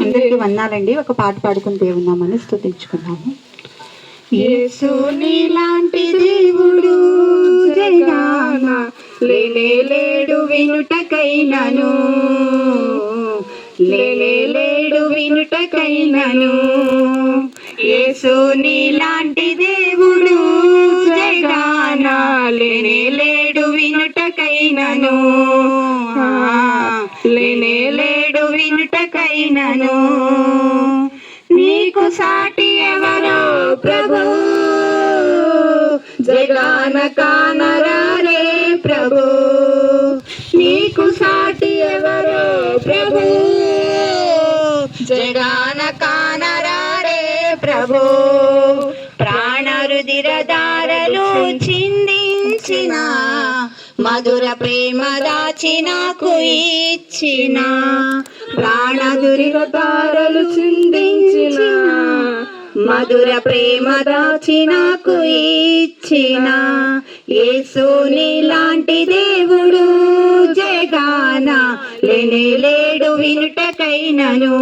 అందరికీ వందాలండి. ఒక పాట పాడుకుని దేవున్నామని స్థుతించుకున్నాము యేసు నీలాంటి దేవుడు జగాన లేలే లేడు వినుటకైనను. లేలే లేడు వినుటకైనను. యేసు నీలాంటి దేవుడు జగాన లేనే లేడు వినుటకైనను. ఆ, వినుటకైనను నీకు సాటి ఎవరో ప్రభు? జగాన కానరారే ప్రభు. నీకు సాటి ఎవరో ప్రభు? జగాన కానరారే ప్రభు. ప్రాణరుదిరదారలు చిందించిన మధుర ప్రేమ దాచి నాకు ఇచ్చిన. ప్రాణదురితారలు చిందించిన మధుర ప్రేమ దాచి నాకు ఇచ్చిన యేసు లాంటి దేవుడు జగాన లేనే లేడు వినుటకైనను.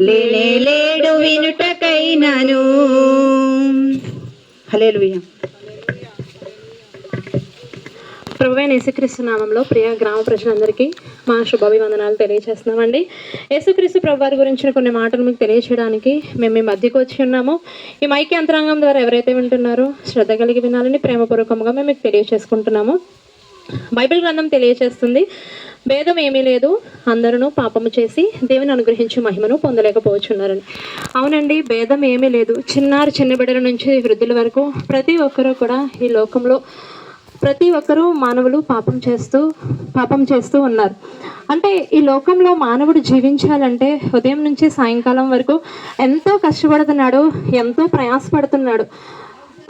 లేనే లేడు వినుటకైనను. హలే ప్రభువైన యేసుక్రీస్తు నామంలో ప్రియ గ్రామ ప్రజలందరికీ మా శుభాభివందనాలు తెలియజేస్తున్నామండి. యేసుక్రీస్తు ప్రభు వారి గురించిన కొన్ని మాటలు మీకు తెలియచేయడానికి మేము మీ మధ్యకు వచ్చి ఉన్నాము. ఈ మైక్ యంత్రాంగం ద్వారా ఎవరైతే వింటున్నారో శ్రద్ధ కలిగి వినాలని ప్రేమపూర్వకంగా మేము మీకు తెలియచేసుకుంటున్నాము. బైబిల్ గ్రంథం తెలియజేస్తుంది భేదం ఏమీ లేదు అందరూ పాపము చేసి దేవుని అనుగ్రహించి మహిమను పొందలేకపోవచ్చున్నారని. అవునండి భేదం ఏమీ లేదు. చిన్నారు చిన్న బిడ్డల నుంచి వృద్ధుల వరకు ప్రతి ఒక్కరూ కూడా ఈ లోకంలో ప్రతి ఒక్కరూ మానవులు పాపం చేస్తూ పాపం చేస్తూ ఉన్నారు. అంటే ఈ లోకంలో మానవుడు జీవించాలంటే ఉదయం నుంచి సాయంకాలం వరకు ఎంతో కష్టపడుతున్నాడు ఎంతో ప్రయాసపడుతున్నాడు.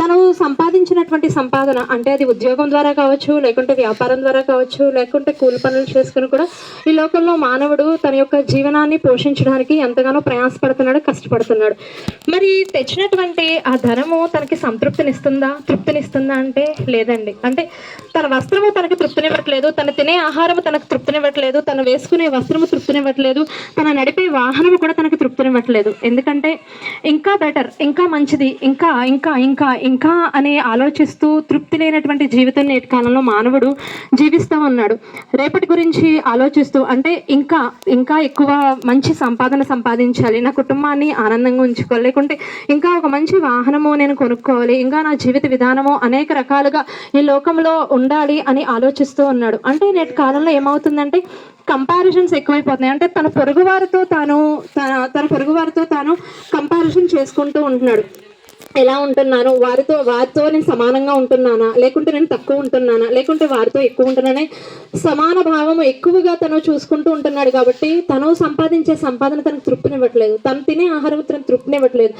తను సంపాదించినటువంటి సంపాదన అంటే అది ఉద్యోగం ద్వారా కావచ్చు లేకుంటే వ్యాపారం ద్వారా కావచ్చు లేకుంటే కూలి పనులు చేసుకుని కూడా ఈ లోకంలో మానవుడు తన యొక్క జీవనాన్ని పోషించడానికి ఎంతగానో ప్రయాసపడుతున్నాడు కష్టపడుతున్నాడు. మరి తెచ్చినటువంటి ఆ ధనము తనకి సంతృప్తినిస్తుందా? తృప్తినిస్తుందా అంటే లేదండి. అంటే తన వస్త్రము తనకి తృప్తినివ్వట్లేదు తను తినే ఆహారము తనకు తృప్తినివ్వట్లేదు తను వేసుకునే వస్త్రము తృప్తినివ్వట్లేదు తన నడిపే వాహనము కూడా తనకు తృప్తినివ్వట్లేదు. ఎందుకంటే ఇంకా బెటర్ ఇంకా మంచిది ఇంకా ఇంకా ఇంకా ఇంకా అని ఆలోచిస్తూ తృప్తి లేనటువంటి జీవితం నేటి కాలంలో మానవుడు జీవిస్తూ ఉన్నాడు రేపటి గురించి ఆలోచిస్తూ అంటే ఇంకా ఇంకా ఎక్కువ మంచి సంపాదన సంపాదించాలి నా కుటుంబాన్ని ఆనందంగా ఉంచుకోవాలి లేకుంటే ఇంకా ఒక మంచి వాహనము నేను కొనుక్కోవాలి ఇంకా నా జీవిత విధానము అనేక రకాలుగా ఈ లోకంలో ఉండాలి అని ఆలోచిస్తూ ఉన్నాడు. అంటే నేటి కాలంలో ఏమవుతుందంటే కంపారిజన్స్ ఎక్కువైపోతున్నాయి. అంటే తన పొరుగువారితో తాను తన తన పొరుగువారితో తాను కంపారిజన్ చేసుకుంటూ ఉంటున్నాడు. ఎలా ఉంటున్నాను వారితో వారితో నేను సమానంగా ఉంటున్నానా? లేకుంటే నేను తక్కువ ఉంటున్నానా? లేకుంటే వారితో ఎక్కువ ఉంటున్నానే? సమాన భావం ఎక్కువగా తను చూసుకుంటూ ఉంటున్నాడు కాబట్టి తను సంపాదించే సంపాదన తనకు తృప్తినివ్వట్లేదు. తను తినే ఆహారం తనకు తృప్తినివ్వట్లేదు.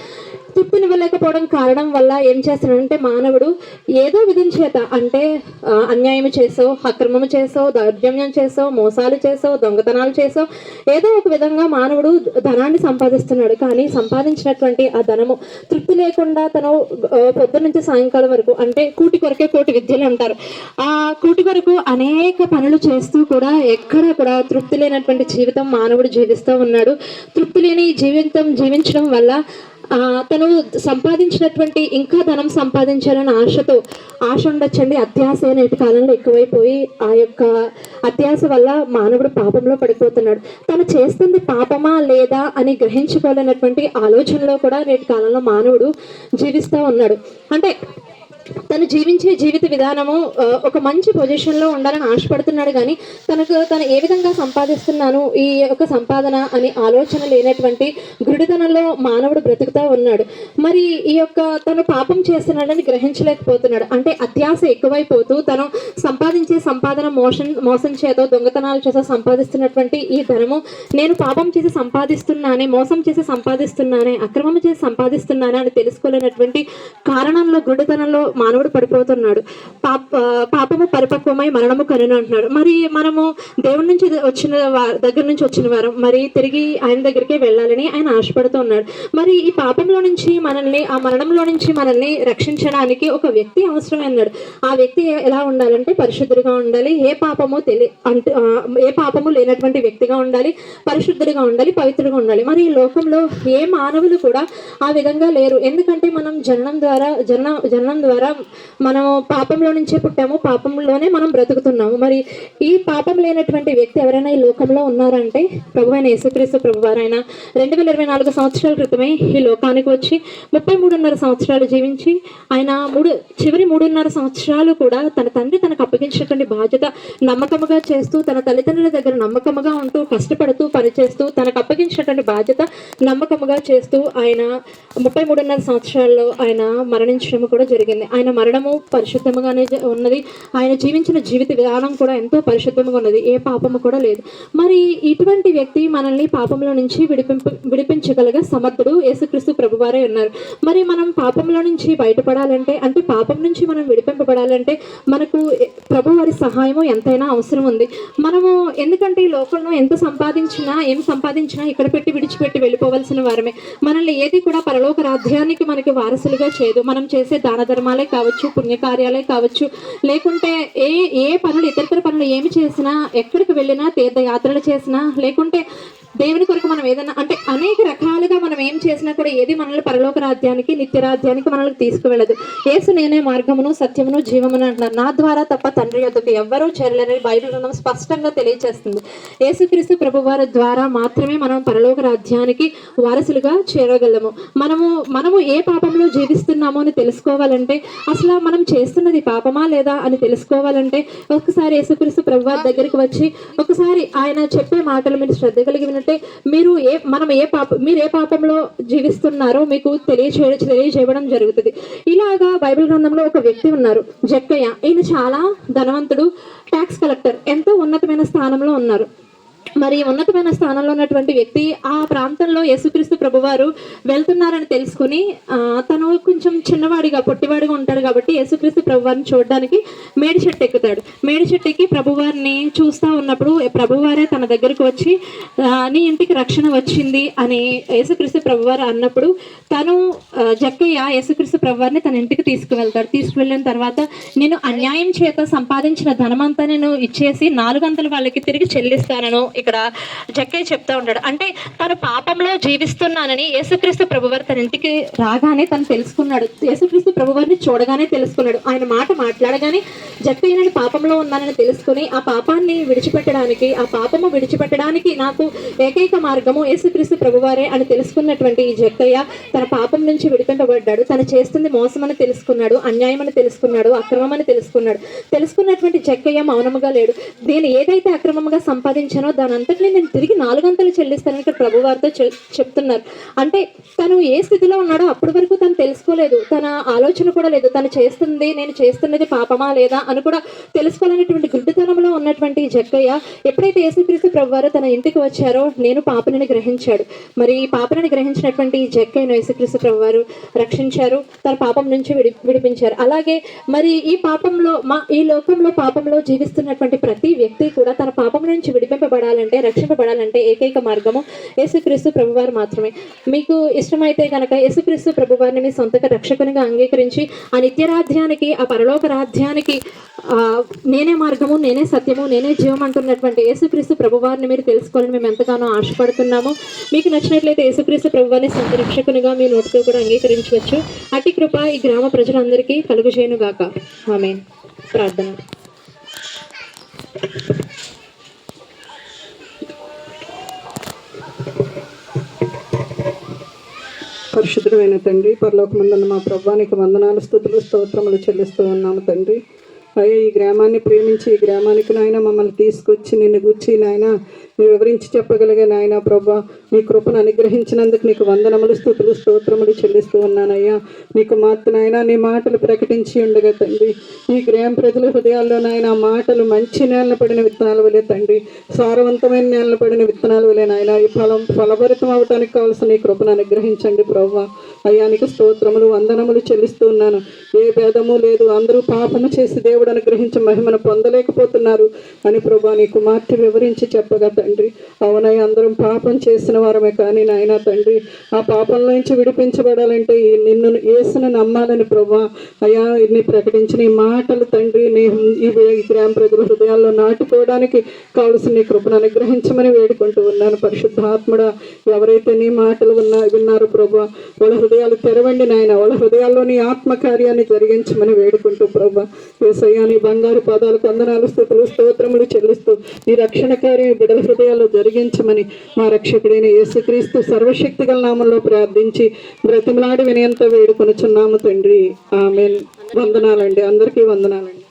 తృప్తినివ్వలేకపోవడం కారణం వల్ల ఏం చేస్తున్నాడంటే మానవుడు ఏదో విధం చేత అంటే అన్యాయం చేసో అక్రమము చేసో దౌర్జన్యం చేసో మోసాలు చేసో దొంగతనాలు చేసో ఏదో ఒక విధంగా మానవుడు ధనాన్ని సంపాదిస్తున్నాడు. కానీ సంపాదించినటువంటి ఆ ధనము తృప్తి లేకుండా తను పొద్దు నుంచి సాయంకాలం వరకు అంటే కూటి కొరకే కోటి విద్యలు అంటారు. ఆ కూటి కొరకు అనేక పనులు చేస్తూ కూడా ఎక్కడ కూడా తృప్తి లేనటువంటి జీవితం మానవుడు జీవిస్తూ ఉన్నాడు. తృప్తి లేని జీవితం జీవించడం వల్ల తను సంపాదించినటువంటి ఇంకా ధనం సంపాదించాలని ఆశతో ఆశ ఉండొచ్చండి. అత్యాశ నేటి కాలంలో ఎక్కువైపోయి ఆ యొక్క అత్యాశ వల్ల మానవుడు పాపంలో పడిపోతున్నాడు. తను చేస్తుంది పాపమా లేదా అని గ్రహించుకోలేనటువంటి ఆలోచనలో కూడా నేటి కాలంలో మానవుడు జీవిస్తూ ఉన్నాడు. అంటే తను జీవించే జీవిత విధానము ఒక మంచి పొజిషన్లో ఉండాలని ఆశపడుతున్నాడు కానీ తనకు తను ఏ విధంగా సంపాదిస్తున్నాను ఈ యొక్క సంపాదన అనే ఆలోచన లేనటువంటి గుడితనంలో మానవుడు బ్రతుకుతా ఉన్నాడు. మరి ఈ యొక్క తను పాపం చేస్తున్నాడని గ్రహించలేకపోతున్నాడు. అంటే అత్యాశ ఎక్కువైపోతూ తను సంపాదించే సంపాదన మోసం మోసం చేత దొంగతనాలు చేత సంపాదిస్తున్నటువంటి ఈ ధనము నేను పాపం చేసి సంపాదిస్తున్నానే మోసం చేసి సంపాదిస్తున్నానే అక్రమం చేసి సంపాదిస్తున్నానే అని తెలుసుకోలేనటువంటి కారణంలో గుడితనంలో మానవుడు పడిపోతున్నాడు. పాప పాపము పరిపక్వమై మరణము కనును అంటున్నాడు. మరి మనము దేవుడి నుంచి వచ్చిన వారు దగ్గర నుంచి వచ్చిన వారం మరి తిరిగి ఆయన దగ్గరికే వెళ్ళాలని ఆయన ఆశపడుతూ ఉన్నాడు. మరి ఈ పాపంలో నుంచి మనల్ని ఆ మరణంలో నుంచి మనల్ని రక్షించడానికి ఒక వ్యక్తి అవసరమే అన్నాడు. ఆ వ్యక్తి ఎలా ఉండాలంటే పరిశుద్ధుడిగా ఉండాలి ఏ పాపము తెలి అంటే ఏ పాపము లేనటువంటి వ్యక్తిగా ఉండాలి పరిశుద్ధుడిగా ఉండాలి పవిత్రుడిగా ఉండాలి. మరి ఈ లోకంలో ఏ మానవులు కూడా ఆ విధంగా లేరు. ఎందుకంటే మనం జననం ద్వారా జనన జననం ద్వారా మనం పాపంలో నుంచే పుట్టాము పాపంలోనే మనం బ్రతుకుతున్నాము. మరి ఈ పాపం లేనటువంటి వ్యక్తి ఎవరైనా ఈ లోకంలో ఉన్నారంటే ప్రభు అయిన యేసుక్రీస్తు ప్రభు వారైన రెండు వేల ఇరవై నాలుగు సంవత్సరాల క్రితమే ఈ లోకానికి వచ్చి ముప్పై మూడున్నర సంవత్సరాలు జీవించి ఆయన మూడు చివరి మూడున్నర సంవత్సరాలు కూడా తన తండ్రి తనకు అప్పగించినటువంటి బాధ్యత నమ్మకముగా చేస్తూ తన తల్లిదండ్రుల దగ్గర నమ్మకముగా ఉంటూ కష్టపడుతూ పనిచేస్తూ తనకు అప్పగించినటువంటి బాధ్యత నమ్మకముగా చేస్తూ ఆయన ముప్పై మూడున్నర సంవత్సరాల్లో ఆయన మరణించడం కూడా జరిగింది. ఆయన మరణము పరిశుద్ధముగానే ఉన్నది. ఆయన జీవించిన జీవిత విధానం కూడా ఎంతో పరిశుద్ధంగా ఉన్నది. ఏ పాపము కూడా లేదు. మరి ఇటువంటి వ్యక్తి మనల్ని పాపంలో నుంచి విడిపింపు విడిపించగలగా సమర్థుడు యేసుక్రీస్తు ప్రభువారే ఉన్నారు. మరి మనం పాపంలో నుంచి బయటపడాలంటే అంటే పాపం నుంచి మనం విడిపింపబడాలంటే మనకు ప్రభు వారి సహాయము ఎంతైనా అవసరం ఉంది. మనము ఎందుకంటే ఈ లోకంలో ఎంత సంపాదించినా ఏం సంపాదించినా ఇక్కడ పెట్టి విడిచిపెట్టి వెళ్ళిపోవలసిన వారమే. మనల్ని ఏది కూడా పరలోక రాధ్యానికి మనకి వారసులుగా చేయదు. మనం చేసే దాన ధర్మాలే కావచ్చు పుణ్యకార్యాలే కావచ్చు లేకుంటే ఏ ఏ పనులు ఇతరితర పనులు ఏమి చేసినా ఎక్కడికి వెళ్ళినా తీర్థయాత్రలు చేసినా లేకుంటే దేవుని కొరకు మనం ఏదైనా అంటే అనేక రకాలుగా మనం ఏం చేసినా కూడా ఏది మనల్ని పరలోక రాజ్యానికి నిత్యరాజ్యానికి మనల్ని తీసుకువెళ్ళదు. యేసు నేనే మార్గమును సత్యమును జీవమును అంటున్నారు. నా ద్వారా తప్ప తండ్రి యొక్క ఎవ్వరూ చేరలేరని బైబిల్ గ్రంథం స్పష్టంగా తెలియజేస్తుంది యేసుక్రీస్తు ప్రభు వారి ద్వారా మాత్రమే మనం పరలోక రాజ్యానికి వారసులుగా చేరగలము. మనము మనము ఏ పాపంలో జీవిస్తున్నామో అని తెలుసుకోవాలంటే అసలు మనం చేస్తున్నది పాపమా లేదా అని తెలుసుకోవాలంటే ఒకసారి యేసుక్రీస్తు ప్రభు వారి దగ్గరికి వచ్చి ఒకసారి ఆయన చెప్పే మాటలు మీరు శ్రద్ధ కలిగి అంటే మీరు ఏ మనం ఏ పాప మీరు ఏ పాపంలో జీవిస్తున్నారో మీకు తెలియచే తెలియజేయడం జరుగుతుంది. ఇలాగా బైబిల్ గ్రంథంలో ఒక వ్యక్తి ఉన్నారు జక్కయ్య. ఈయన చాలా ధనవంతుడు ట్యాక్స్ కలెక్టర్ ఎంతో ఉన్నతమైన స్థానంలో ఉన్నారు. మరి ఉన్నతమైన స్థానంలో ఉన్నటువంటి వ్యక్తి ఆ ప్రాంతంలో యేసుక్రీస్తు ప్రభువారు వెళ్తున్నారని తెలుసుకుని తను కొంచెం చిన్నవాడిగా పొట్టివాడిగా ఉంటాడు కాబట్టి యేసుక్రీస్తు ప్రభువారిని చూడడానికి మేడి చెట్టు ఎక్కుతాడు. మేడి చెట్టు ఎక్కి ప్రభువారిని చూస్తా ఉన్నప్పుడు ప్రభువారే తన దగ్గరకు వచ్చి నీ ఇంటికి రక్షణ వచ్చింది అని యేసుక్రీస్తు ప్రభువారు అన్నప్పుడు తను జక్కయ్య యేసుక్రీస్తు ప్రభువారిని తన ఇంటికి తీసుకువెళ్తాడు. తీసుకువెళ్ళిన తర్వాత నేను అన్యాయం చేత సంపాదించిన ధనమంతా నేను ఇచ్చేసి నాలుగంతలు వాళ్ళకి తిరిగి చెల్లిస్తానను ఇక్కడ జక్కే చెప్తా ఉంటాడు. అంటే తను పాపంలో జీవిస్తున్నానని యేసుక్రీస్తు ప్రభువారు తన ఇంటికి రాగానే తను తెలుసుకున్నాడు. యేసుక్రీస్తు ప్రభువారిని చూడగానే తెలుసుకున్నాడు. ఆయన మాట మాట్లాడగానే జక్కయ్య నేను పాపంలో ఉన్నానని తెలుసుకుని ఆ పాపాన్ని విడిచిపెట్టడానికి ఆ పాపము విడిచిపెట్టడానికి నాకు ఏకైక మార్గము యేసుక్రీస్తు ప్రభువారే అని తెలుసుకున్నటువంటి ఈ జక్కయ్య తన పాపం నుంచి విడిపింపబడ్డాడు. తను చేస్తుంది మోసమని తెలుసుకున్నాడు అన్యాయం అని తెలుసుకున్నాడు అక్రమం అని తెలుసుకున్నాడు. తెలుసుకున్నటువంటి జక్కయ్య మౌనముగా లేడు. నేను ఏదైతే అక్రమంగా సంపాదించానో దాని అంతటిని నేను తిరిగి నాలుగంతలు చెల్లిస్తానని ఇక్కడ ప్రభువారితో చెప్తున్నారు. అంటే తను ఏ స్థితిలో ఉన్నాడో అప్పటి వరకు తను తెలుసుకోలేదు. తన ఆలోచన కూడా లేదు. తను చేస్తుంది నేను చేస్తున్నది పాపమా లేదా అని కూడా తెలుసుకోలేనటువంటి గుడ్డితనంలో ఉన్నటువంటి జక్కయ్య ఎప్పుడైతే యేసుక్రీస్తు ప్రభువారు తన ఇంటికి వచ్చారో నేను పాపనని గ్రహించాడు. మరి ఈ పాపనని గ్రహించినటువంటి జక్కయ్యను యేసుక్రీస్తు ప్రభువారు రక్షించారు. తన పాపం నుంచి విడి విడిపించారు. అలాగే మరి ఈ పాపంలో మా ఈ లోకంలో పాపంలో జీవిస్తున్నటువంటి ప్రతి వ్యక్తి కూడా తన పాపం నుంచి పొందాలంటే రక్షింపబడాలంటే ఏకైక మార్గము యేసుక్రీస్తు ప్రభువారు మాత్రమే. మీకు ఇష్టమైతే కనుక యేసుక్రీస్తు ప్రభువారిని మీ సొంతగా రక్షకునిగా అంగీకరించి ఆ నిత్యరాధ్యానికి ఆ పరలోక రాధ్యానికి నేనే మార్గము నేనే సత్యము నేనే జీవం అంటున్నటువంటి యేసుక్రీస్తు ప్రభువారిని మీరు తెలుసుకోవాలని మేము ఎంతగానో ఆశపడుతున్నాము. మీకు నచ్చినట్లయితే యేసుక్రీస్తు ప్రభువారిని సొంత రక్షకునిగా మీ నోటితో కూడా అంగీకరించవచ్చు. అట్టి కృప ఈ గ్రామ ప్రజలందరికీ కలుగు గాక ఆమె ప్రార్థన. పరిశుద్ధమైన తండ్రి పరలోకమందున్న మా ప్రభానికి వందనాలు స్థుతులు స్తోత్రములు చెల్లిస్తూ ఉన్నాము తండ్రి. అయ్యా ఈ గ్రామాన్ని ప్రేమించి ఈ గ్రామానికి నాయన మమ్మల్ని తీసుకొచ్చి నిన్ను గుర్చి నాయన మీరు వివరించి చెప్పగలిగే నాయన ప్రభా మీ కృపను అనుగ్రహించినందుకు నీకు వందనములు స్థుతులు స్తోత్రములు చెల్లిస్తూ ఉన్నానయ్యా. నీకు మాత్ర నాయన నీ మాటలు ప్రకటించి ఉండగా తండ్రి. ఈ గ్రామ ప్రజల హృదయాల్లో నాయన మాటలు మంచి నేలన పడిన విత్తనాలు వలే తండ్రి. సారవంతమైన నేలన పడిన విత్తనాలు వలే నాయన ఈ ఫలం ఫలభరితం అవటానికి కావాల్సిన నీ కృపను అనుగ్రహించండి ప్రభా. అయ్యానికి స్తోత్రములు వందనములు చెల్లిస్తూ ఉన్నాను. ఏ భేదము లేదు అందరూ పాపము చేసి దేవుడు అనుగ్రహించి మహిమను పొందలేకపోతున్నారు. అని ప్రభా నీ కుమార్తె వివరించి చెప్పగా తండ్రి అవునయ్య అందరం పాపం చేసిన వారమే కానీ నాయన తండ్రి ఆ పాపంలో నుంచి విడిపించబడాలంటే నిన్ను ఏసును నమ్మాలని ప్రభా అయ్యా ఇన్ని ప్రకటించిన ఈ మాటలు తండ్రి నీ ఈ గ్రామ ప్రజల హృదయాల్లో నాటుకోవడానికి కావలసిన నీ కృపను అనుగ్రహించమని వేడుకుంటూ ఉన్నాను. పరిశుద్ధాత్ముడా ఎవరైతే నీ మాటలు ఉన్నా విన్నారో ప్రభా వాళ్ళ హృదయాలు తెరవండి నాయన వాళ్ళ హృదయాల్లో నీ ఆత్మకార్యాన్ని జరిగించమని వేడుకుంటూ ప్రభా ఏసయ్యా నీ బంగారు పాదాలు వందనాలు స్థుతులు స్తోత్రములు చెల్లిస్తూ నీ రక్షణ కార్యం బిడల హృదయాల్లో జరిగించమని మా రక్షకుడైన యేసుక్రీస్తు సర్వశక్తి గల నామంలో ప్రార్థించి బ్రతిమలాడి వినయంతో వేడుకొనుచున్నాము తండ్రి. ఆమె వందనాలండి. అందరికీ వందనాలండి.